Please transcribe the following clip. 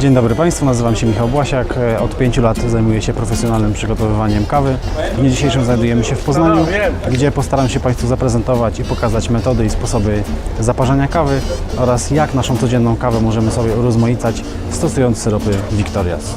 Dzień dobry Państwu, nazywam się Michał Błasiak. E, od pięciu lat zajmuję się profesjonalnym przygotowywaniem kawy. W dniu dzisiejszym znajdujemy się w Poznaniu, gdzie postaram się Państwu zaprezentować i pokazać metody i sposoby zaparzania kawy oraz jak naszą codzienną kawę możemy sobie urozmaicać stosując syropy Victorias.